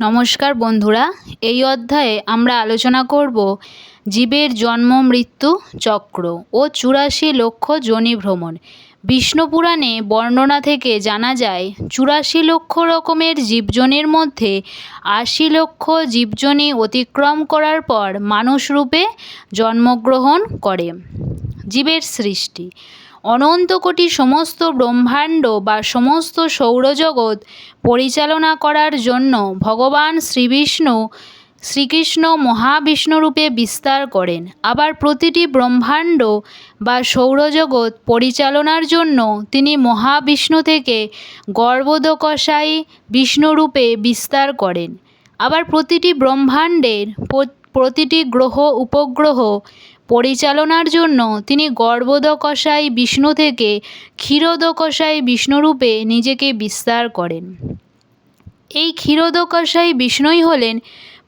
নমস্কার বন্ধুরা, এই অধ্যায়ে আমরা আলোচনা করব জীবের জন্ম, মৃত্যু, চক্র ও চুরাশি লক্ষ যোনি ভ্রমণ। বিষ্ণু পুরাণে বর্ণনা থেকে জানা যায়, চুরাশি লক্ষ রকমের জীবজনের মধ্যে আশি লক্ষ জীবজনী অতিক্রম করার পর মানুষ রূপে জন্মগ্রহণ করে। জীবের সৃষ্টি অনন্ত কোটি সমস্ত ব্রহ্মাণ্ড বা সমস্ত সৌরজগৎ পরিচালনা করার জন্য ভগবান শ্রীবিষ্ণু শ্রীকৃষ্ণ মহাবিষ্ণুরূপে বিস্তার করেন। আবার প্রতিটি ব্রহ্মাণ্ড বা সৌরজগৎ পরিচালনার জন্য তিনি মহাবিষ্ণু থেকে গর্ভোদকশায়ী বিষ্ণুরূপে বিস্তার করেন। আবার প্রতিটি ব্রহ্মাণ্ডের প্রতিটি গ্রহ, উপগ্রহ পরিচালনার জন্য তিনি গর্ভোদকশায়ী বিষ্ণু থেকে ক্ষীরোদকশায়ী বিষ্ণুরূপে নিজেকে বিস্তার করেন। এই ক্ষীরোদকশায়ী বিষ্ণুই হলেন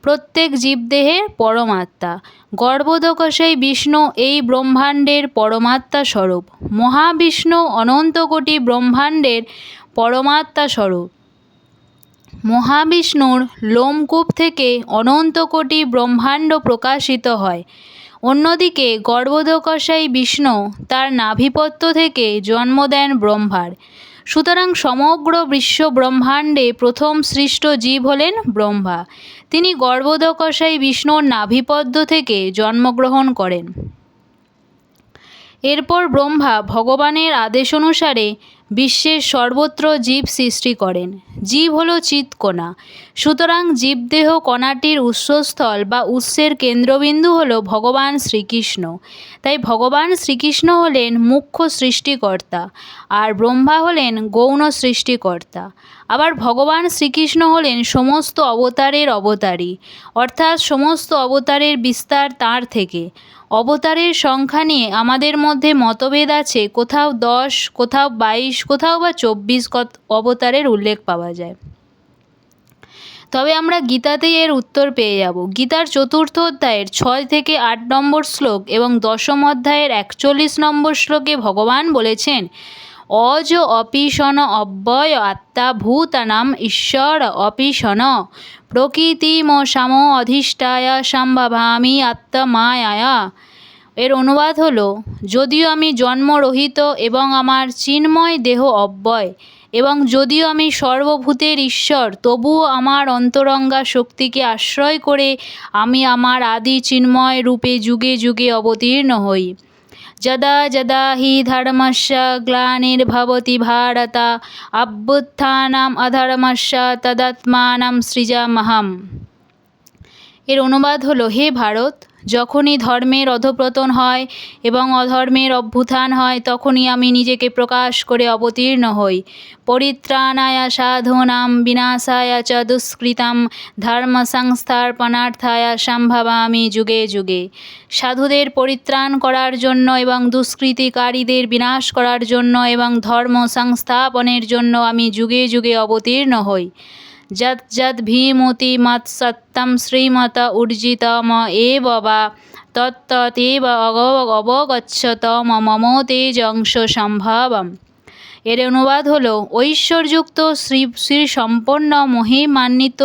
প্রত্যেক জীবদেহের পরমাত্মা। গর্ভোদকশায়ী বিষ্ণু এই ব্রহ্মাণ্ডের পরমাত্মা স্বরূপ মহাবিষ্ণু অনন্ত কোটি ব্রহ্মাণ্ডের পরমাত্মা স্বরূপ মহাবিষ্ণুর লোমকূপ থেকে অনন্ত কোটি ব্রহ্মাণ্ড প্রকাশিত হয়। অন্যদিকে গর্ভোদকশায়ী বিষ্ণু তার নাভিপত্য থেকে জন্ম দেন ব্রহ্মার। সুতরাং সমগ্র বিশ্ব ব্রহ্মাণ্ডে প্রথম সৃষ্ট জীব হলেন ব্রহ্মা। তিনি গর্ভোদকশায়ী বিষ্ণুর নাভিপদ্য থেকে জন্মগ্রহণ করেন। এরপর ব্রহ্মা ভগবানের আদেশ অনুসারে বিশ্বের সর্বত্র জীব সৃষ্টি করেন। জীব হল চিৎকণা সুতরাং জীবদেহ কণাটির উৎসস্থল বা উৎসের কেন্দ্রবিন্দু হল ভগবান শ্রীকৃষ্ণ। তাই ভগবান শ্রীকৃষ্ণ হলেন মুখ্য সৃষ্টিকর্তা আর ব্রহ্মা হলেন গৌণ সৃষ্টিকর্তা। আবার ভগবান শ্রীকৃষ্ণ হলেন সমস্ত অবতারের অবতারী, অর্থাৎ সমস্ত অবতারের বিস্তার তাঁর থেকে। অবতারের সংখ্যা নিয়ে আমাদের মধ্যে মতভেদ আছে, কোথাও দশ, কোথাও বাইশ, কোথাও বা চব্বিশ অবতারের উল্লেখ পাওয়া যায়। তবে আমরা গীতাতেই এর উত্তর পেয়ে যাব। গীতার চতুর্থ অধ্যায়ের ছয় থেকে আট নম্বর শ্লোক এবং দশম অধ্যায়ের একচল্লিশ নম্বর শ্লোকে ভগবান বলেছেন অজ অপিশন অব্যয় আত্মা ভূতানাম ঈশ্বর অপিশন। প্রকৃতিম সাম অধিষ্ঠায় সম্ভাবামি আত্মমায়া এর অনুবাদ হলো, যদিও আমি জন্মরহিত এবং আমার চিন্ময় দেহ অব্যয় এবং যদিও আমি সর্বভূতের ঈশ্বর, তবুও আমার অন্তরঙ্গা শক্তিকে আশ্রয় করে আমি আমার আদি চিন্ময় রূপে যুগে যুগে অবতীর্ণ হই। যদা যদা হি ধর্মস্য গ্লানির্ভবতি ভারত অভ্যুত্থানম অধর্মস্য তদাত্মানম সৃজামহম এর অনুবাদ হলো, হে ভারত, যখনই ধর্মের অধঃপতন হয় এবং অধর্মের অভ্যুত্থান হয়, তখনই আমি নিজেকে প্রকাশ করে অবতীর্ণ হই। পরিত্রাণায় সাধুনাম, বিনাশায় চ দুষ্কৃতাম ধর্ম সংস্থাপনার্থায় সম্ভবামি যুগে যুগে। সাধুদের পরিত্রাণ করার জন্য এবং দুষ্কৃতিকারীদের বিনাশ করার জন্য এবং ধর্ম সংস্থাপনের জন্য আমি যুগে যুগে অবতীর্ণ হই। যদ্যদ্ভিমতি মৎসত্যম শ্রীমত উর্জিতম এব বা। তত্ততেব অবগচ্ছত মম তেজংশ সম্ভবম। এর অনুবাদ হল ঐশ্বর্যুক্ত শ্রী শ্রী সম্পন্ন মহিমান্বিত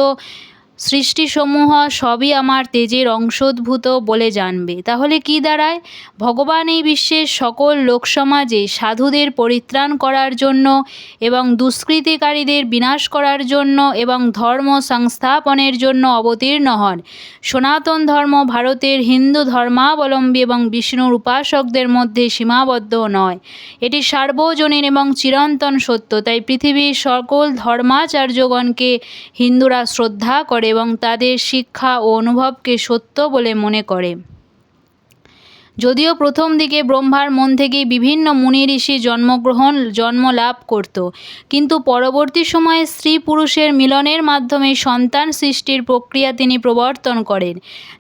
সৃষ্টিসমূহ সবই আমার তেজের অংশোদ্ভূত বলে জানবে। তাহলে কি দাঁড়ায়? ভগবান এই বিশ্বের সকল লোকসমাজে সাধুদের পরিত্রাণ করার জন্য এবং দুষ্কৃতিকারীদের বিনাশ করার জন্য এবং ধর্ম সংস্থাপনের জন্য অবতীর্ণ হন। সনাতন ধর্ম ভারতের হিন্দু ধর্মাবলম্বী এবং বিষ্ণুর উপাসকদের মধ্যে সীমাবদ্ধ নয়। এটি সার্বজনীন এবং চিরন্তন সত্য। তাই পৃথিবীর সকল ধর্মাচার্যগণকে হিন্দুরা শ্রদ্ধা করে এবং তাদের শিক্ষা ও অনুভবকে সত্য বলে মনে করে। যদিও প্রথম দিকে ব্রহ্মার মন থেকেই বিভিন্ন মুনি ঋষি জন্মগ্রহণ জন্ম লাভ করত, কিন্তু পরবর্তী সময়ে স্ত্রী পুরুষের মিলনের মাধ্যমে সন্তান সৃষ্টির প্রক্রিয়া তিনি প্রবর্তন করেন।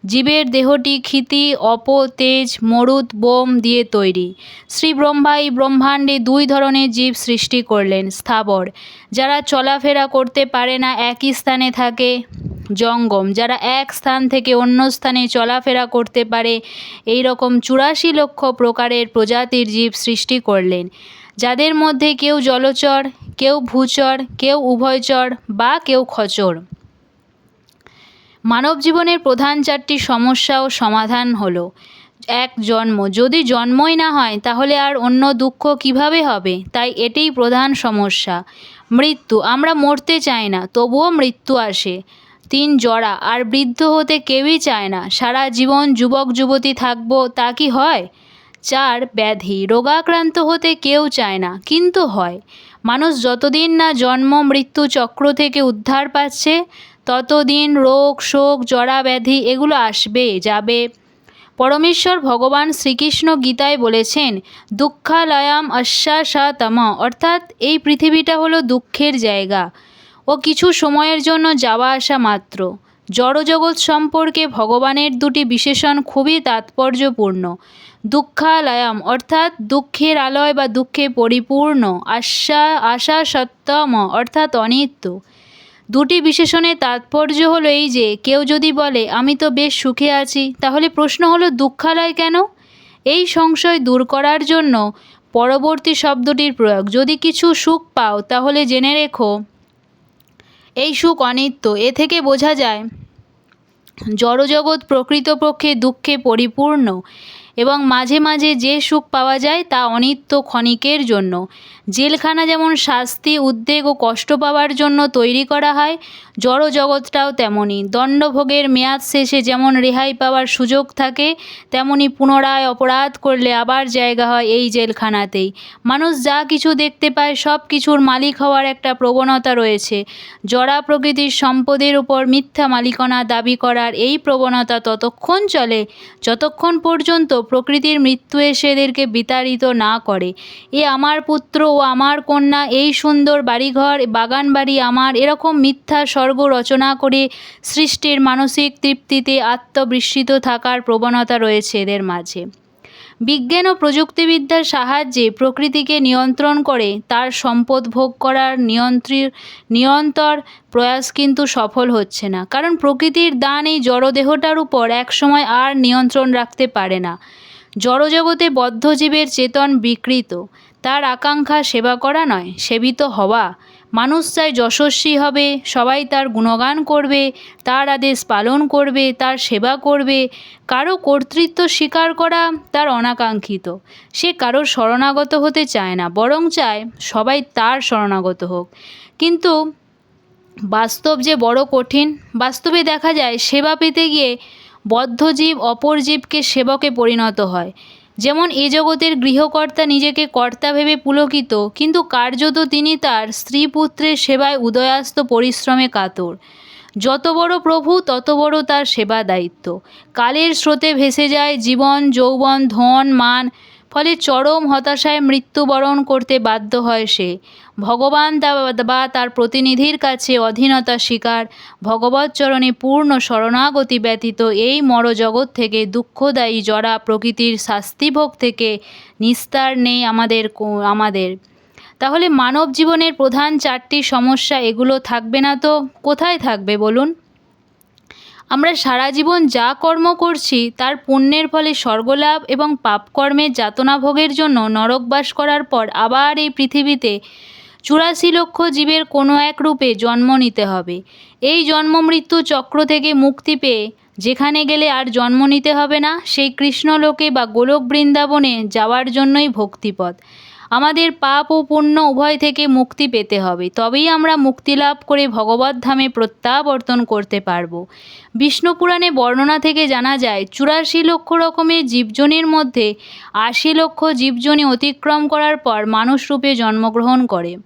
জীবের দেহটি ক্ষিতি অপ তেজ মরুদ, বোম দিয়ে তৈরি। শ্রী ব্রহ্মা এই ব্রহ্মাণ্ডে দুই ধরনের জীব সৃষ্টি করলেন, স্থাবর, যারা চলাফেরা করতে পারে না, একই স্থানে থাকে। জঙ্গম, যারা এক স্থান থেকে অন্য স্থানে চলাফেরা করতে পারে। এই রকম চুরাশি লক্ষ প্রকারের প্রজাতির জীব সৃষ্টি করলেন, যাদের মধ্যে কেউ জলচর, কেউ ভূচর, কেউ উভয়চর বা কেউ খচর। মানব জীবনের প্রধান চারটি সমস্যা ও সমাধান হলো, এক জন্ম। যদি জন্মই না হয়, তাহলে আর অন্য দুঃখ কীভাবে হবে? তাই এটিই প্রধান সমস্যা। মৃত্যু। আমরা মরতে চাই না, তবুও মৃত্যু আসে। তিন জরা আর বৃদ্ধ হতে কেউই চায় না। সারা জীবন যুবক, যুবতী থাকব তা কি হয়? চার, ব্যাধি। রোগাক্রান্ত হতে কেউ চায় না, কিন্তু হয়। মানুষ যতদিন না জন্ম, মৃত্যু চক্র থেকে উদ্ধার পাচ্ছে, ততদিন রোগ, শোক, জরা, ব্যাধি এগুলো আসবে, যাবে। পরমেশ্বর ভগবান শ্রীকৃষ্ণ গীতায় বলেছেন, দুঃখালয়াম অশ্বাসতম। অর্থাৎ এই পৃথিবীটা হলো দুঃখের জায়গা। ও কিছু সময়ের জন্য যাওয়া আসা মাত্র। জড়জগৎ সম্পর্কে ভগবানের দুটি বিশেষণ খুবই তাৎপর্যপূর্ণ। দুঃখালয়াম, অর্থাৎ দুঃখের আলয় বা দুঃখে পরিপূর্ণ, আশা আশা সত্যম অর্থাৎ অনিত্য। দুটি বিশেষণের তাৎপর্য হলো এই যে, কেউ যদি বলে, আমি তো বেশ সুখে আছি তাহলে প্রশ্ন হলো, দুঃখালয় কেন? এই সংশয় দূর করার জন্য পরবর্তী শব্দটির প্রয়োগ। যদি কিছু সুখ পাও, তাহলে জেনে রেখো এই সুখ অনিত্য, এ থেকে বোঝা যায় জড়জগৎ প্রকৃতপক্ষে দুঃখে পরিপূর্ণ এবং মাঝে মাঝে যে সুখ পাওয়া যায় তা অনিত্য ক্ষণিকের জন্য। জেলখানা যেমন শাস্তি, উদ্বেগ ও কষ্ট পাওয়ার জন্য তৈরি করা হয় জড় জগৎটাও তেমনই। দণ্ডভোগের মেয়াদ শেষে যেমন রেহাই পাওয়ার সুযোগ থাকে তেমনি পুনরায় অপরাধ করলে আবার জায়গা হয় এই জেলখানাতেই। মানুষ যা কিছু দেখতে পায়, সব কিছুর মালিক হওয়ার একটা প্রবণতা রয়েছে। জড়া প্রকৃতির সম্পদের উপর মিথ্যা মালিকানা দাবি করার এই প্রবণতা ততক্ষণ চলে, যতক্ষণ পর্যন্ত প্রকৃতির মৃত্যু এসে এদেরকে বিতাড়িত না করে। এ আমার পুত্র আমার কন্যা এই সুন্দর বাড়িঘর বাগান বাড়ি আমার এরকম মিথ্যা স্বর্গ রচনা করে সৃষ্টির মানসিক তৃপ্তিতে আত্মবিস্মৃত থাকার প্রবণতা রয়েছে এদের মাঝে। বিজ্ঞান ও প্রযুক্তিবিদ্যার সাহায্যে প্রকৃতিকে নিয়ন্ত্রণ করে তার সম্পদ ভোগ করার নিয়ন্ত্রী নিরন্তর প্রয়াস কিন্তু সফল হচ্ছে না। কারণ প্রকৃতির দান এই জড়দেহটার উপর একসময় আর নিয়ন্ত্রণ রাখতে পারে না। জড়জগতে বদ্ধজীবের চেতন বিকৃত। তার আকাঙ্ক্ষা সেবা করা নয়, সেবিত হওয়া। মানুষ চায় যশস্বী হবে, সবাই তার গুণগান করবে, তার আদেশ পালন করবে, তার সেবা করবে। কারও কর্তৃত্ব স্বীকার করা তার অনাকাঙ্ক্ষিত। সে কারোর শরণাগত হতে চায় না, বরং চায় সবাই তার শরণাগত হোক। কিন্তু বাস্তব যে বড় কঠিন, বাস্তবে দেখা যায় সেবা পেতে গিয়ে বদ্ধজীব অপর জীবকে সেবকে পরিণত হয়। যেমন এ জগতের গৃহকর্তা নিজেকে কর্তা ভেবে পুলকিত, কিন্তু কার্যত তিনি তার স্ত্রী পুত্রের সেবায় উদয়াস্ত পরিশ্রমে কাতর। যত বড় প্রভু, তত বড় তার সেবা দায়িত্ব। কালের স্রোতে ভেসে যায় জীবন, যৌবন, ধন, মান ফলে চরম হতাশায় মৃত্যুবরণ করতে বাধ্য হয় সে। ভগবান বা তার প্রতিনিধির কাছে অধীনতা স্বীকার, ভগবত চরণে পূর্ণ শরণাগতি ব্যতীত এই মরজগৎ থেকে দুঃখদায়ী জরা প্রকৃতির শাস্তিভোগ থেকে নিস্তার নেই আমাদের আমাদের। তাহলে মানব জীবনের প্রধান চারটি সমস্যা এগুলো থাকবে না তো? কোথায় থাকবে বলুন? আমরা সারা জীবন যা কর্ম করছি, তার পুণ্যের ফলে স্বর্গলাভ এবং পাপকর্মের যাতনা ভোগের জন্য নরকবাস করার পর আবার এই পৃথিবীতে চুরাশি লক্ষ জীবের কোনো এক রূপে জন্ম নিতে হবে। এই জন্ম মৃত্যু চক্র থেকে মুক্তি পেয়ে যেখানে গেলে আর জন্ম নিতে হবে না, সেই কৃষ্ণলোকে বা গোলক বৃন্দাবনে যাওয়ার জন্যই ভক্তিপথ। আমাদের পাপ ও পুণ্য উভয় থেকে মুক্তি পেতে হবে। তবেই আমরা মুক্তি লাভ করে ভগবত ধামে প্রত্যাবর্তন করতে পারব। বিষ্ণু পুরাণে বর্ণনা থেকে জানা যায়, চুরাশি লক্ষ রকমের জীবজনির মধ্যে আশি লক্ষ জীবজনি অতিক্রম করার পর মানুষ রূপে জন্মগ্রহণ করে।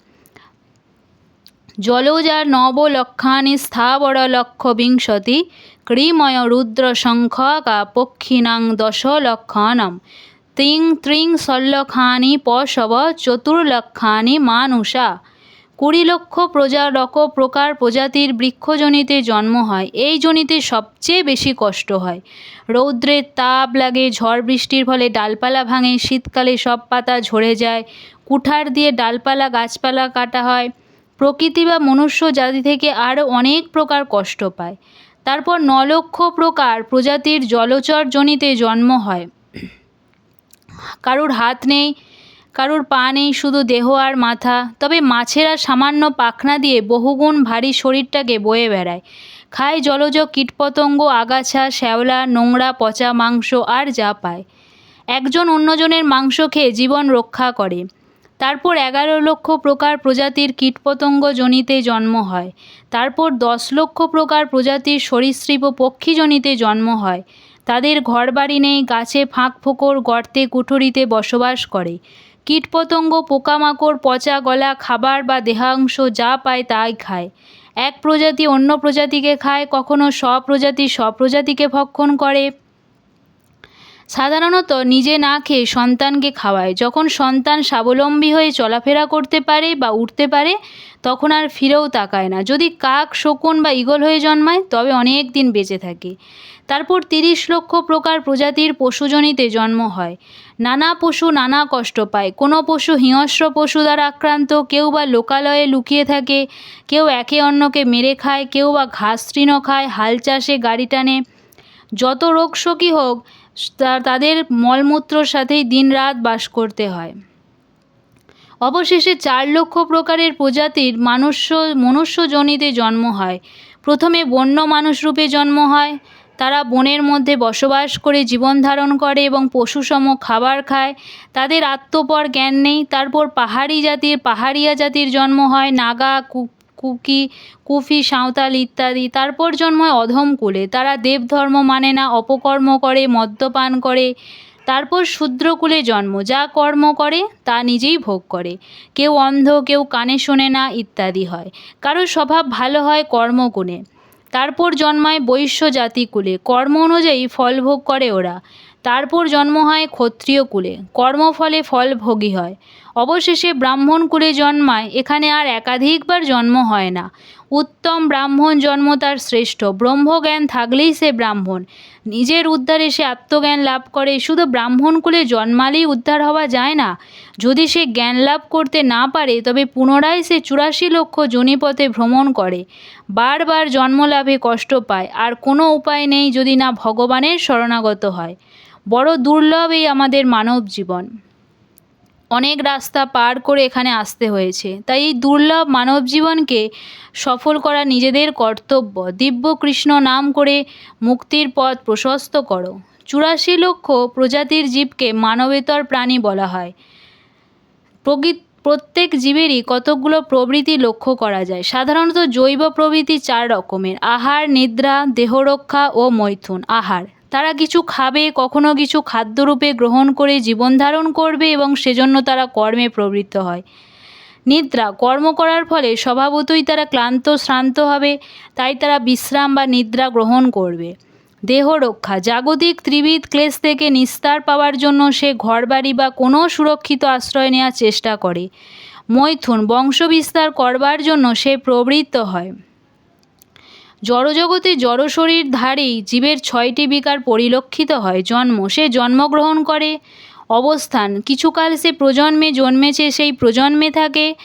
জলজার নব লক্ষানি স্থাবর লক্ষ বিংশতি, ক্রিময় রুদ্র সংখ্যকা পক্ষিণাং দশ লক্ষানম তিং ত্রিং ষোল্লখানি পশব চতুর্লক্ষানি মানুষা। কুড়ি লক্ষ প্রজা রক প্রকার প্রজাতির বৃক্ষজনিতে জন্ম হয়। এই জনিতে সবচেয়ে বেশি কষ্ট হয়। রৌদ্রের তাপ লাগে, ঝড় বৃষ্টির ফলে ডালপালা ভাঙে, শীতকালে সব পাতা ঝরে যায়, কুঠার দিয়ে ডালপালা, গাছপালা কাটা হয়। প্রকৃতি বা মনুষ্য জাতি থেকে আরও অনেক প্রকার কষ্ট পায়। তারপর নলক্ষ প্রকার প্রজাতির জলচর জনিতে জন্ম হয়। কারুর হাত নেই, কারুর পা নেই, শুধু দেহ আর মাথা। তবে মাছেরা সামান্য পাখনা দিয়ে বহুগুণ ভারী শরীরটাকে বয়ে বেড়ায়। খায় জলজ কীটপতঙ্গ, আগাছা, শ্যাওলা, নোংরা, পচা মাংস আর যা পায়। একজন অন্যজনের মাংস খেয়ে জীবন রক্ষা করে। তারপর এগারো লক্ষ প্রকার প্রজাতির কীটপতঙ্গ জনিতে জন্ম হয়। তারপর দশ লক্ষ প্রকার প্রজাতির সরীসৃপ পক্ষী জনিতে জন্ম হয়। তাদের ঘরবাড়ি নেই, গাছে ফাঁক ফোকর গর্তে কুঠুরিতে বসবাস করে। কীটপতঙ্গ, পোকামাকড়, পচা গলা, খাবার বা দেহাংশ যা পায় তাই খায়। এক প্রজাতি অন্য প্রজাতিকে খায়, কখনো স্বপ্রজাতি স্বপ্রজাতিকে ভক্ষণ করে। সাধারণত নিজে না খেয়ে সন্তানকে খাওয়ায়। যখন সন্তান স্বাবলম্বী হয়ে চলাফেরা করতে পারে বা উঠতে পারে, তখন আর ফিরেও তাকায় না। যদি কাক, শকুন বা ঈগল হয়ে জন্মায়, তবে অনেক দিন বেঁচে থাকে। তারপর তিরিশ লক্ষ প্রকার প্রজাতির পশুজনিতে জন্ম হয়। নানা পশু নানা কষ্ট পায়। কোনো পশু হিংস্র পশু দ্বারা আক্রান্ত, কেউ বা লোকালয়ে লুকিয়ে থাকে, কেউ একে অন্যকে মেরে খায়, কেউ বা ঘাস তৃণ খায়, হাল চাষে গাড়ি টানে। যত রোগ শোকই হোক তাদের মলমূত্রর সাথেই দিনরাত বাস করতে হয়। অবশেষে চার লক্ষ প্রকারের প্রজাতির মানুষ্য, মনুষ্যজনিতে জন্ম হয়। প্রথমে বন্য মানুষ রূপে জন্ম হয়। তারা বনের মধ্যে বসবাস করে জীবন ধারণ করে এবং পশুসম খাবার খায়। তাদের আত্মপর জ্ঞান নেই। তারপর পাহাড়ি জাতির, পাহাড়িয়া জাতির জন্ম হয়। নাগা, কু- কুকি, কুফি, সাঁওতাল ইত্যাদি। তারপর জন্ম হয় অধম কুলে তারা দেবধর্ম মানে না, অপকর্ম করে, মদ্যপান করে। তারপর শূদ্রকুলে জন্ম। যা কর্ম করে, তা নিজেই ভোগ করে। কেউ অন্ধ, কেউ কানে শোনে না, ইত্যাদি হয়। কারও স্বভাব ভালো হয় কর্মগুণে। তারপর জন্মায় বৈশ্য জাতিকুলে। কর্ম অনুযায়ী ফল ভোগ করে ওরা। তারপর জন্ম হয় ক্ষত্রিয় কুলে কর্মফলে ফল ভোগী হয়। অবশেষে ব্রাহ্মণ কুলে জন্মায়, এখানে আর একাধিকবার জন্ম হয় না। উত্তম ব্রাহ্মণ জন্ম তার শ্রেষ্ঠ। ব্রহ্মজ্ঞান থাকলেই সে ব্রাহ্মণ। নিজের উদ্ধারে সে আত্মজ্ঞান লাভ করে। শুধু ব্রাহ্মণ কুলে জন্মালেই উদ্ধার হওয়া যায় না। যদি সে জ্ঞান লাভ করতে না পারে, তবে পুনরায় সে চুরাশি লক্ষ জনিপথে ভ্রমণ করে। বারবার জন্মলাভে কষ্ট পায়। আর কোনো উপায় নেই যদি না ভগবানের শরণাগত হয়। বড় দুর্লভ এই আমাদের মানব জীবন। অনেক রাস্তা পার করে এখানে আসতে হয়েছে। তাই এই দুর্লভ মানব জীবনকে সফল করা নিজেদের কর্তব্য। দিব্য কৃষ্ণ নাম করে মুক্তির পথ প্রশস্ত করো। চুরাশি লক্ষ প্রজাতির জীবকে মানবেতর প্রাণী বলা হয়। প্রকৃত প্রত্যেক জীবেরই কতকগুলো প্রবৃত্তি লক্ষ্য করা যায়। সাধারণত জৈব প্রবৃত্তি চার রকমের। আহার, নিদ্রা, দেহরক্ষা ও মৈথুন। আহার। তারা কিছু খাবে, কখনো কিছু খাদ্যরূপে গ্রহণ করে জীবন ধারণ করবে এবং সেজন্য তারা কর্মে প্রবৃত্ত হয়। নিদ্রা, কর্ম করার ফলে স্বভাবতই তারা ক্লান্ত, শ্রান্ত হবে, তাই তারা বিশ্রাম বা নিদ্রা গ্রহণ করবে। দেহ রক্ষা, জাগতিক ত্রিবিধ ক্লেশ থেকে নিস্তার পাওয়ার জন্য সে ঘরবাড়ি বা কোনো সুরক্ষিত আশ্রয় নেওয়ার চেষ্টা করে। মৈথুন, বংশবিস্তার করবার জন্য সে প্রবৃত্ত হয়। জড়জগতে জড় শরীর ধারেই জীবের ছয়টি বিকার পরিলক্ষিত হয়। জন্ম, সে জন্মগ্রহণ করে। অবস্থান, কিছুকাল সে প্রজন্মে জন্মেছে, সেই প্রজন্মে থাকে।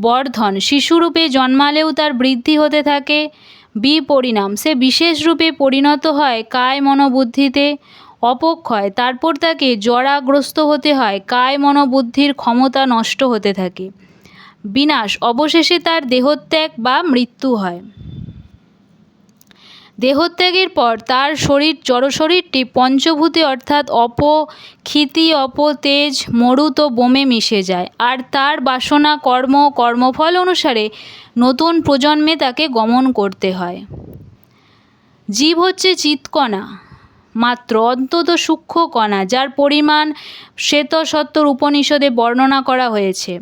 বর্ধন, শিশুরূপে জন্মালেও তার বৃদ্ধি হতে থাকে। বিপরিণাম, সে বিশেষ রূপে পরিণত হয় কায় মনোবুদ্ধিতে। অপক্ষয়, তারপর তাকে জরাগ্রস্ত হতে হয়, কায় মনোবুদ্ধির ক্ষমতা নষ্ট হতে থাকে। বিনাশ, অবশেষে তার দেহত্যাগ বা মৃত্যু হয়। দেহত্যাগের পর তার শরীর জড়শরীরটি পঞ্চভূতে অর্থাৎ অপ ক্ষিতি অপ তেজ মরুত বোমে মিশে যায়। আর তার বাসনা, কর্ম কর্মফল অনুসারে নতুন প্রজন্মে তাকে গমন করতে হয়। জীব হচ্ছে চিৎকণা, মাত্র অন্তত সূক্ষ্ম কণা, যার পরিমাণ শ্বেতসত্তর উপনিষদে বর্ণনা করা হয়েছে।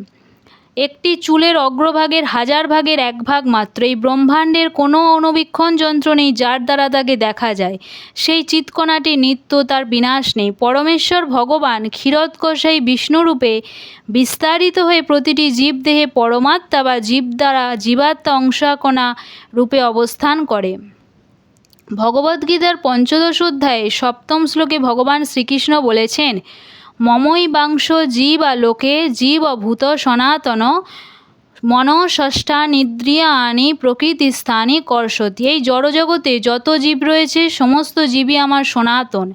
একটি চুলের অগ্রভাগের হাজার ভাগের এক ভাগ মাত্র। এই ব্রহ্মাণ্ডের কোনো অণুবীক্ষণ যন্ত্র নেই যার দ্বারা তাকে দেখা যায়। সেই চিৎকণাটি নিত্য তার বিনাশ নেই। পরমেশ্বর ভগবান ক্ষীরোৎকষাই বিষ্ণুরূপে বিস্তারিত হয়ে প্রতিটি জীবদেহে পরমাত্মা বা জীব দ্বারা জীবাত্মা অংশাকণা রূপে অবস্থান করে। ভগবদ্গীতার পঞ্চদশ অধ্যায়ে সপ্তম শ্লোকে ভগবান শ্রীকৃষ্ণ বলেছেন মমই বাংশ জীব আলোকে জীব অভূত সনাতন মনষষ্ঠানিদ্রিয়ানি প্রকৃতিস্থানি কর্ষতি। এই জড়জগতে যত জীব রয়েছে, সমস্ত জীবই আমার সনাতন।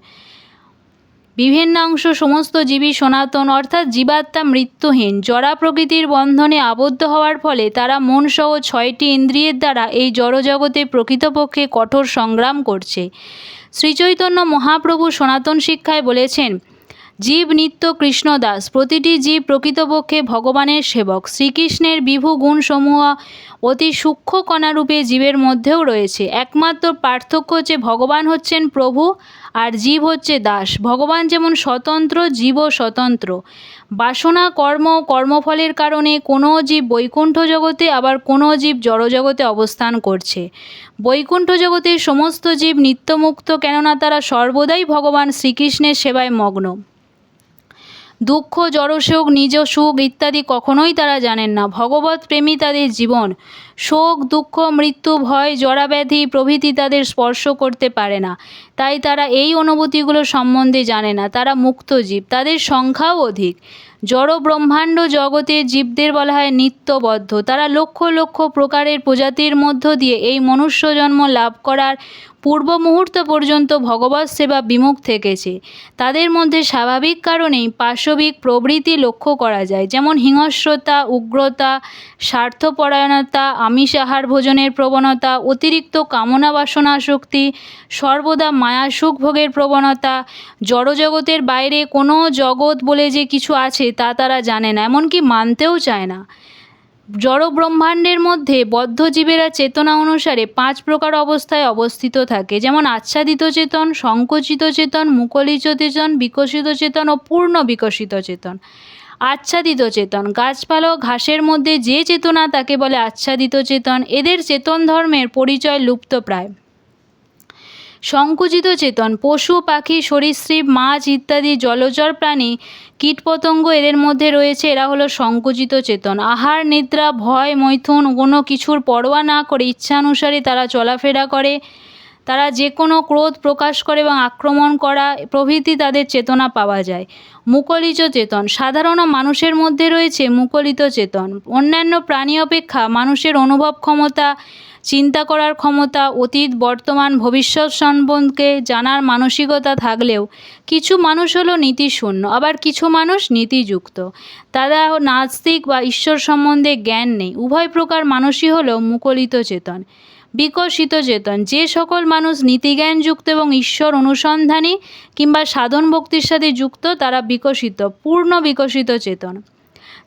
বিভিন্নাংশ সমস্ত জীবই সনাতন, অর্থাৎ জীবাত্মা মৃত্যুহীন। জড়া প্রকৃতির বন্ধনে আবদ্ধ হওয়ার ফলে তারা মনসহ ছয়টি ইন্দ্রিয়ের দ্বারা এই জড়জগতে প্রকৃতপক্ষে কঠোর সংগ্রাম করছে। শ্রীচৈতন্য মহাপ্রভু সনাতন শিক্ষায় বলেছেন জীব নিত্য কৃষ্ণদাস। প্রতিটি জীব প্রকৃতপক্ষে ভগবানের সেবক। শ্রীকৃষ্ণের বিভু গুণসমূহ অতি সূক্ষ্ম কণারূপে জীবের মধ্যেও রয়েছে। একমাত্র পার্থক্য হচ্ছে ভগবান হচ্ছেন প্রভু আর জীব হচ্ছে দাস। ভগবান যেমন স্বতন্ত্র, জীবও স্বতন্ত্র। বাসনা, কর্ম কর্মফলের কারণে কোনো জীব বৈকুণ্ঠ জগতে, আবার কোনো জীব জড়জগতে অবস্থান করছে। বৈকুণ্ঠ জগতের সমস্ত জীব নিত্যমুক্ত, কেননা তারা সর্বদাই ভগবান শ্রীকৃষ্ণের সেবায় মগ্ন। দুঃখ জড়সুখ নিজ সুখ ইত্যাদি কখনোই তারা জানেন না। ভগবত প্রেমী তাদের জীবন। শোক, দুঃখ, মৃত্যু, ভয়, জরাব্যাধি প্রভৃতি তাদের স্পর্শ করতে পারে না। তাই তারা এই অনুভূতিগুলো সম্বন্ধে জানে না। তারা মুক্ত জীব। তাদের সংখ্যাও অধিক। জড়, ব্রহ্মাণ্ড জগতের জীবদের বলা হয় নিত্যবদ্ধ। তারা লক্ষ লক্ষ প্রকারের প্রজাতির মধ্য দিয়ে এই মনুষ্য জন্ম লাভ করার পূর্ব মুহূর্ত পর্যন্ত ভগবত সেবা বিমুখ থেকেছে। তাদের মধ্যে স্বাভাবিক কারণেই পাশবিক প্রবৃত্তি লক্ষ্য করা যায়, যেমন হিংস্রতা, উগ্রতা, স্বার্থপরায়ণতা, আমিষ আহার ভোজনের প্রবণতা, অতিরিক্ত কামনা বাসনা শক্তি, সর্বদা মায়া সুখ ভোগের প্রবণতা, জড়জগতের বাইরে কোনো জগৎ বলে যে কিছু আছে তা তারা জানে না, এমনকি মানতেও চায় না। জড় ব্রহ্মাণ্ডের মধ্যে বদ্ধ জীবেরা চেতনা অনুসারে পাঁচ প্রকার অবস্থায় অবস্থিত থাকে। যেমন আচ্ছাদিত চেতন, সংকুচিত চেতন, মুকলিত চেতন, বিকশিত চেতন ও পূর্ণ বিকশিত চেতন। আচ্ছাদিত চেতন, গাছপালা ঘাসের মধ্যে যে চেতনা তাকে বলে আচ্ছাদিত চেতন। এদের চেতন ধর্মের পরিচয় লুপ্তপ্রায়। সংকুচিত চেতন, পশু, পাখি, সরীসৃপ, মাছ ইত্যাদি জলচর প্রাণী, কীটপতঙ্গ এদের মধ্যে রয়েছে। এরা হলো সংকুচিত চেতন। আহার, নিদ্রা, ভয়, মৈথুন, কোনো কিছুর পরোয়া না করে ইচ্ছানুসারে তারা চলাফেরা করে। তারা যে কোনো ক্রোধ প্রকাশ করে এবং আক্রমণ করা প্রভৃতি তাদের চেতনা পাওয়া যায়। মুকলিত চেতন। সাধারণ মানুষের মধ্যে রয়েছে মুকলিত চেতন। অন্যান্য প্রাণী অপেক্ষা মানুষের অনুভব ক্ষমতা চিন্তা করার ক্ষমতা অতীত, বর্তমান, ভবিষ্যৎ সম্বন্ধে জানার মানসিকতা থাকলেও কিছু মানুষ হলো নীতিশূন্য, আবার কিছু মানুষ নীতিযুক্ত। তারা নাস্তিক বা ঈশ্বর সম্বন্ধে জ্ঞান নেই, উভয় প্রকার মানুষই হলো মুকলিত চেতন, বিকশিত চেতন। যে সকল মানুষ নীতিজ্ঞানযুক্ত এবং ঈশ্বর অনুসন্ধানী কিংবা সাধন ভক্তির সাথে যুক্ত, তারা বিকশিত, পূর্ণ বিকশিত চেতন।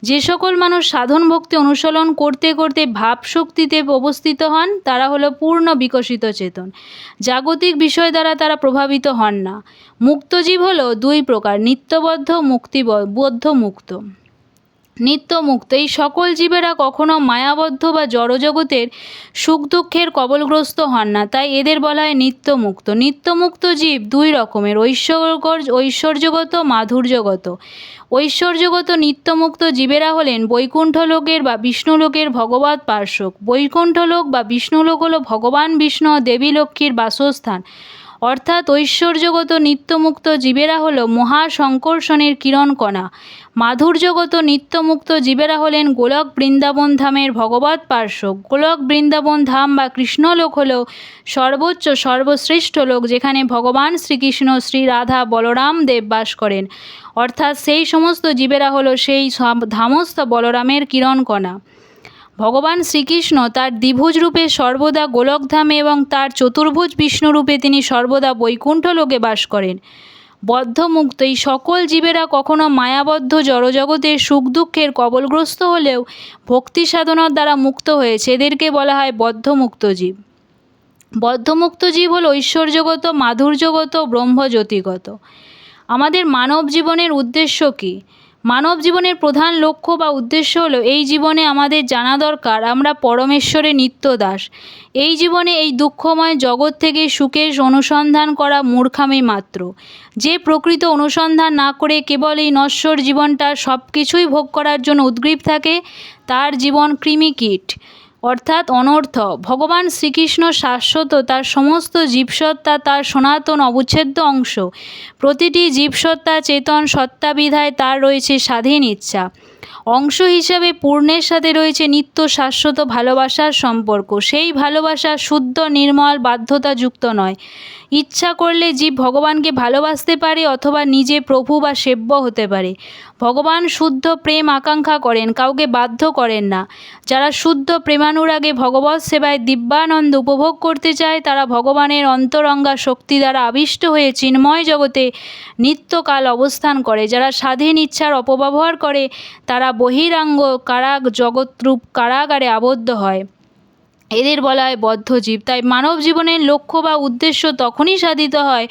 যে সকল মানুষ সাধন ভক্তি অনুসরণ করতে করতে ভাবশক্তিতে অবস্থিত হন, তারা হলো পূর্ণ বিকশিত চেতন। জাগতিক বিষয় দ্বারা তারা প্রভাবিত হন না। মুক্তজীব হলো দুই প্রকার, নিত্যবদ্ধ মুক্তিবদ্ধ মুক্ত নিত্যমুক্ত এই সকল জীবেরা কখনো মায়াবদ্ধ বা জড়জগতের সুখ দুঃখের কবলগ্রস্ত হন না। তাই এদের বলা হয় নিত্যমুক্ত। নিত্যমুক্ত জীব দুই রকমের ঐশ্বর্য ঐশ্বর্যগত, মাধুর্যগত। ঐশ্বর্যগত নিত্যমুক্ত জীবেরা হলেন বৈকুণ্ঠ লোকের বা বিষ্ণুলোকের ভগবত পার্শ্বক। বৈকুণ্ঠ লোক বা বিষ্ণুলোক হল ভগবান, বিষ্ণু দেবী লক্ষ্মীর বাসস্থান। অর্থাৎ ঐশ্বর্যগত নিত্যমুক্ত জীবেরা হল মহাসংকর্ষণের কিরণকণা। মাধুর্যগত নিত্যমুক্ত জীবেরা হলেন গোলক বৃন্দাবন ধামের ভগবত পার্শ্ব গোলক বৃন্দাবন ধাম বা কৃষ্ণলোক হল সর্বোচ্চ, সর্বশ্রেষ্ঠ লোক যেখানে ভগবান শ্রীকৃষ্ণ, শ্রী রাধা বলরাম দেব বাস করেন। অর্থাৎ সেই সমস্ত জীবেরা হলো সেই ধামস্থ বলরামের কিরণকণা। ভগবান শ্রীকৃষ্ণ তার দ্বিভুজ রূপে সর্বদা গোলকধামে এবং তার চতুর্ভুজ বিষ্ণুরূপে তিনি সর্বদা বৈকুণ্ঠ লোকে বাস করেন। বদ্ধমুক্ত, এই সকল জীবেরা কখনো মায়াবদ্ধ জড়জগতের সুখ দুঃখের কবলগ্রস্ত হলেও ভক্তি সাধনার দ্বারা মুক্ত হয়েছে। এদেরকে বলা হয় বদ্ধমুক্ত জীব। বদ্ধমুক্ত জীব হল ঐশ্বর্যগত, মাধুর্যগত, ব্রহ্মজ্যোতিগত। আমাদের মানব জীবনের উদ্দেশ্য কী? মানব জীবনের প্রধান লক্ষ্য বা উদ্দেশ্য হলো, এই জীবনে আমাদের জানা দরকার, আমরা পরমেশ্বরের নিত্য দাস এই জীবনে এই দুঃখময় জগৎ থেকে সুখের অনুসন্ধান করা মূর্খামি মাত্র। যে প্রকৃত অনুসন্ধান না করে কেবল এই নশ্বর জীবনটা সব কিছুই ভোগ করার জন্য উদ্গ্রীব থাকে, তার জীবন কৃমিকীট। অর্থাৎ অনর্থ। ভগবান শ্রীকৃষ্ণ শাশ্বত তার সমস্ত জীবসত্তা তার সনাতন অবচ্ছেদ্য অংশ। প্রতিটি জীবসত্তা চেতন সত্তা বিধায় তার রয়েছে স্বাধীন ইচ্ছা। অংশ হিসাবে পূর্ণের সাথে রয়েছে নিত্য শাশ্বত ভালোবাসার সম্পর্ক। সেই ভালোবাসা শুদ্ধ, নির্মল, বাধ্যতাযুক্ত নয়। ইচ্ছা করলে জীব ভগবানকে ভালোবাসতে পারে অথবা নিজে প্রভু বা সেব্য হতে পারে। ভগবান শুদ্ধ প্রেম আকাঙ্ক্ষা করেন, কাউকে বাধ্য করেন না। যারা শুদ্ধ প্রেমানুরাগে ভগবৎ সেবায় দিব্যানন্দ উপভোগ করতে চায়, তারা ভগবানের অন্তরঙ্গা শক্তি দ্বারা আবিষ্ট হয়ে চিন্ময় জগতে নিত্যকাল অবস্থান করে। যারা স্বাধীন ইচ্ছার অপব্যবহার করে, তারা বহিরাঙ্গ কারাগ জগৎরূপ কারাগারে আবদ্ধ হয়। এদের বলা হয় বদ্ধজীব তাই মানব জীবনের লক্ষ্য বা উদ্দেশ্য তখনই সাধিত হয়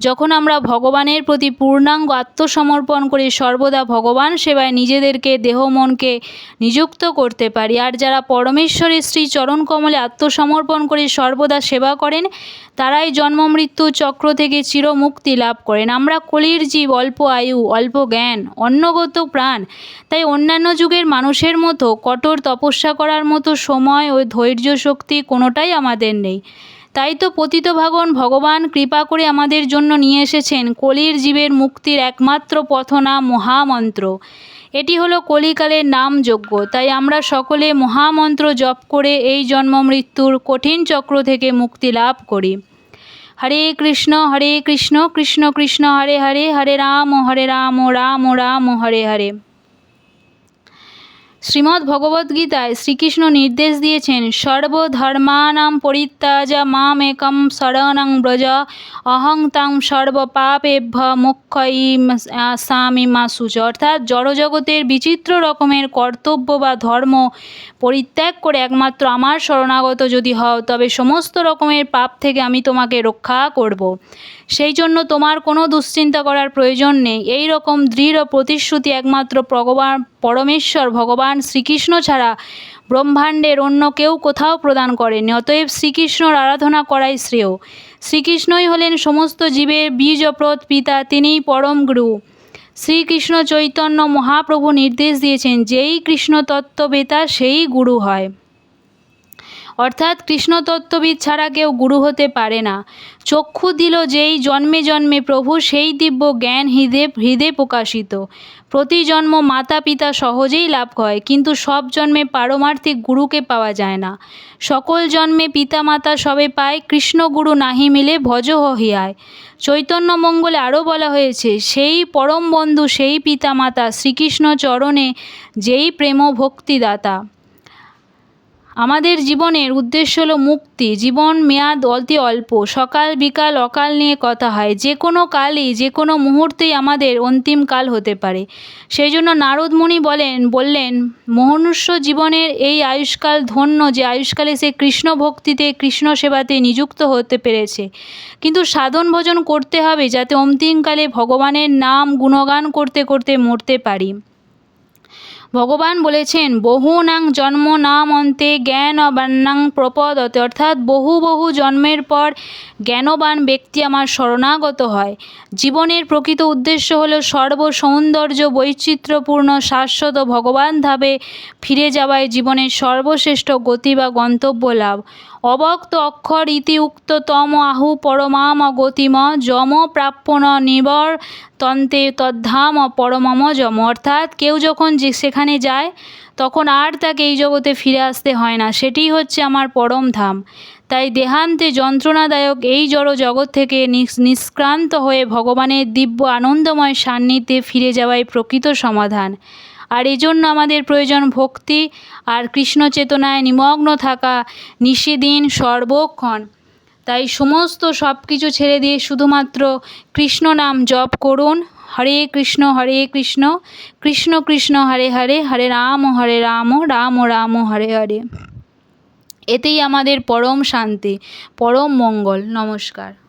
যখন আমরা ভগবানের প্রতি পূর্ণাঙ্গ আত্মসমর্পণ করে, সর্বদা ভগবান সেবায় নিজেদেরকে দেহ মনকে নিযুক্ত করতে পারি। আর যারা পরমেশ্বরের শ্রী চরণকমলে আত্মসমর্পণ করে সর্বদা সেবা করেন, তারাই জন্ম, মৃত্যু চক্র থেকে চিরমুক্তি লাভ করেন। আমরা কলির জীব, অল্প আয়ু, অল্প জ্ঞান, অন্নগত প্রাণ, তাই অন্যান্য যুগের মানুষের মতো কঠোর তপস্যা করার মতো সময় ও ধৈর্য শক্তি কোনোটাই আমাদের নেই। তাই তো পতিতভাগন ভগবান কৃপা করে আমাদের জন্য নিয়ে এসেছেন কলির জীবের মুক্তির একমাত্র পথনা মহামন্ত্র। এটি হলো কলিকালের নাম যজ্ঞ তাই আমরা সকলে মহামন্ত্র জপ করে এই জন্ম মৃত্যুর কঠিন চক্র থেকে মুক্তি লাভ করি। হরে কৃষ্ণ হরে কৃষ্ণ কৃষ্ণ কৃষ্ণ, হরে হরে হরে রাম হরে রাম রাম রাম, হরে হরে। শ্রীমদ্ ভগবদ্গীতায় শ্রীকৃষ্ণ নির্দেশ দিয়েছেন, সর্বধর্মানাম পরিত্যাজা মাম একম শরণং ব্রজ, অহং তাং সর্বপাপেভ্য মোক্ষয়ীম মা মাসুচ অর্থাৎ জড়জগতের বিচিত্র রকমের কর্তব্য বা ধর্ম পরিত্যাগ করে একমাত্র আমার শরণাগত যদি হও, তবে সমস্ত রকমের পাপ থেকে আমি তোমাকে রক্ষা করব। সেই জন্য তোমার কোনো দুশ্চিন্তা করার প্রয়োজন নেই। এই রকম দৃঢ় প্রতিশ্রুতি একমাত্র ভগবান, পরমেশ্বর, ভগবান শ্রীকৃষ্ণ ছাড়া ব্রহ্মাণ্ডের অন্য কেউ কোথাও প্রদান করেন অতএব শ্রীকৃষ্ণর আরাধনা করাই শ্রেয়। শ্রীকৃষ্ণই হলেন সমস্ত জীবের বীজপ্রদ পিতা, তিনিই পরম গুরু। শ্রীকৃষ্ণ চৈতন্য মহাপ্রভু নির্দেশ দিয়েছেন, যেই কৃষ্ণ তত্ত্ববেতা সেই গুরু হয়। অর্থাৎ কৃষ্ণ তত্ত্ববিদ ছাড়া কেউ গুরু হতে পারে না। চক্ষু দিল যেই জন্মে জন্মে প্রভু, সেই দিব্য জ্ঞান হৃদে হৃদে প্রকাশিত। প্রতি জন্ম মাতা পিতা সহজেই লাভ হয়, কিন্তু সব জন্মে পারমার্থিক গুরুকে পাওয়া যায় না। সকল জন্মে পিতা মাতা সবে পায়, কৃষ্ণগুরু নাহি মিলে ভজ হিয়ায় চৈতন্য মঙ্গলে আরও বলা হয়েছে, সেই পরম বন্ধু, সেই পিতা মাতা শ্রীকৃষ্ণ চরণে যেই প্রেম ভক্তিদাতা আমাদের জীবনের উদ্দেশ্য হলো মুক্তি। জীবন, মেয়াদ অতি অল্প। সকাল, বিকাল, অকাল নিয়ে কথা হয়। যে কোনো কালই, যে কোনো মুহূর্তেই আমাদের অন্তিম কাল হতে পারে। সেই জন্য নারদ মুনি বলেন, বললেন, মনুষ্য জীবনের এই আয়ুষ্কাল ধন্য যে আয়ুষ্কালে সে কৃষ্ণ ভক্তিতে, কৃষ্ণ সেবাতে নিযুক্ত হতে পেরেছে। কিন্তু সাধন ভজন করতে হবে যাতে অন্তিমকালে ভগবানের নাম গুণগান করতে করতে মরতে পারি। ভগবান বলেছেন, বহু নাং জন্ম নাম অন্তে জ্ঞান অবান্নাং প্রপদতে। অর্থাৎ বহু বহু জন্মের পর জ্ঞানবান ব্যক্তি আমার শরণাগত হয়। জীবনের প্রকৃত উদ্দেশ্য হল সর্ব সৌন্দর্য বৈচিত্র্যপূর্ণ শাশ্বত ভগবান ধাবে ফিরে যাওয়ায় জীবনের সর্বশ্রেষ্ঠ গতি বা গন্তব্য লাভ। অবক্ত অক্ষর ইতি উক্ত তম আহু পরমাম গতিম যম প্রাপ্যন নিবর তন্তে তদ্ধাম পরমম যম। অর্থাৎ কেউ যখন যে সেখানে যায়, তখন আর তাকে এই জগতে ফিরে আসতে হয় না। সেটিই হচ্ছে আমার পরম ধাম। তাই দেহান্তে যন্ত্রণাদায়ক এই জড় জগৎ থেকে নিষ্ক্রান্ত হয়ে ভগবানের দিব্য আনন্দময় সান্নিধ্যে ফিরে যাওয়াই প্রকৃত সমাধান। আর এজন্য আমাদের প্রয়োজন ভক্তি আর কৃষ্ণ চেতনায় নিমগ্ন থাকা নিষেদিন সর্বক্ষণ। তাই সমস্ত সব কিছু ছেড়ে দিয়ে শুধুমাত্র কৃষ্ণ নাম জপ করুন। হরে কৃষ্ণ হরে কৃষ্ণ কৃষ্ণ কৃষ্ণ, হরে হরে হরে রাম হরে রাম রাম রাম, হরে হরে। এতেই আমাদের পরম শান্তি, পরম মঙ্গল। নমস্কার।